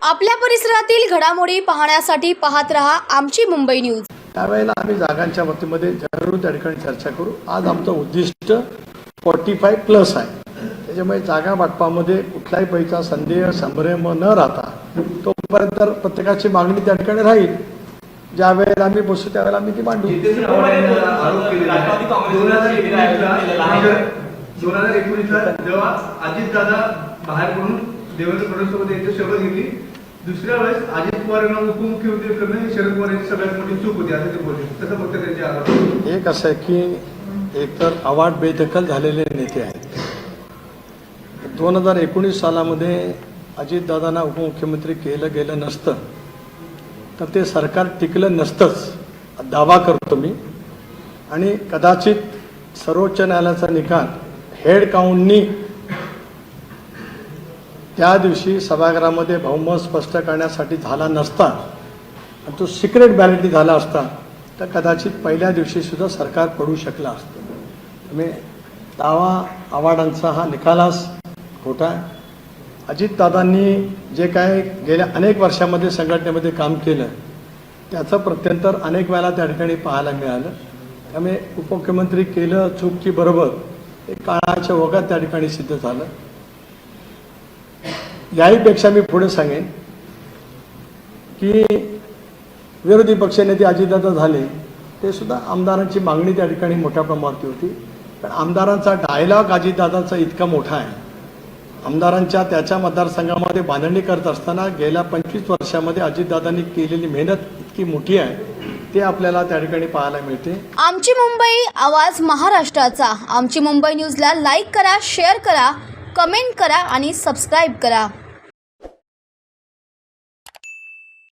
आपल्या परिसरातील घडामोडी पाहण्यासाठी पाहत रहा आमची मुंबई न्यूज. त्यावेळेला आम्ही जागांच्या बाबतीमध्ये जरूर त्या ठिकाणी चर्चा करू. आज आमचं उद्दिष्ट फॉर्टी फाय प्लस आहे. त्याच्यामुळे जागा वाटपामध्ये कुठलाही पैसा संदेह संभ्रम न राहता तोपर्यंत प्रत्येकाची मागणी त्या ठिकाणी राहील. ज्या वेळेला आम्ही बसू त्यावेळेला आम्ही ती मांडू दोन हजार एकोणीसला बाहेर पडून देवेंद्र फडणवीस यांची शपथ घेतली दुसऱ्या वेळेस अजित पवार यांना उपमुख्यमंत्री करणं ही शरद पवार यांची सगळ्यात मोठी चूक होती असं ते बोलले. तसं फक्त त्यांचे आरोप एक असं आहे की एकतर अवार्ड बेदखल झालेले नेते आहेत. दोन हजार एकोणीस सालामध्ये अजितदादांना उपमुख्यमंत्री केलं गेलं नसतं. तर ते सरकार टिकलं नसतंच. दावा करतो मी. आणि कदाचित सर्वोच्च न्यायालयाचा निकाल हेड काउंटनी त्या दिवशी सभागृहामध्ये बहुमत स्पष्ट करण्यासाठी झाला नसता आणि तो सिक्रेट बॅलेटनी झाला असता तर कदाचित पहिल्या दिवशी सुद्धा सरकार पडू शकलं असतं. त्यामुळे दावा आव्हाडांचा हा निकालाच खोटा आहे. अजितदादांनी जे काय गेल्या अनेक वर्षामध्ये संघटनेमध्ये काम केलं त्याचं प्रत्यंतर अनेक वेळा त्या ठिकाणी पाहायला मिळालं. त्यामुळे उपमुख्यमंत्री केलं चूक की बरोबर हे काळाच्या ओघात त्या ठिकाणी सिद्ध झालं. याहीपेक्षा मी पुढे सांगेन की विरोधी पक्षनेते अजितदादा झाले ते सुद्धा आमदारांची मागणी त्या ठिकाणी मोठ्या प्रमाणात होती. पण आमदारांचा डायलॉग अजितदादाचा इतका मोठा आहे. आमदारांच्या त्याच्या मतदारसंघामध्ये बांधणी करत असताना गेल्या पंचवीस वर्षामध्ये अजितदादांनी केलेली मेहनत इतकी मोठी आहे ते आपल्याला त्या ठिकाणी पाहायला मिळते. आमची मुंबई आवाज महाराष्ट्राचा. आमची मुंबई न्यूजला लाईक करा शेअर करा कमेंट करा आणि सबस्क्राईब करा.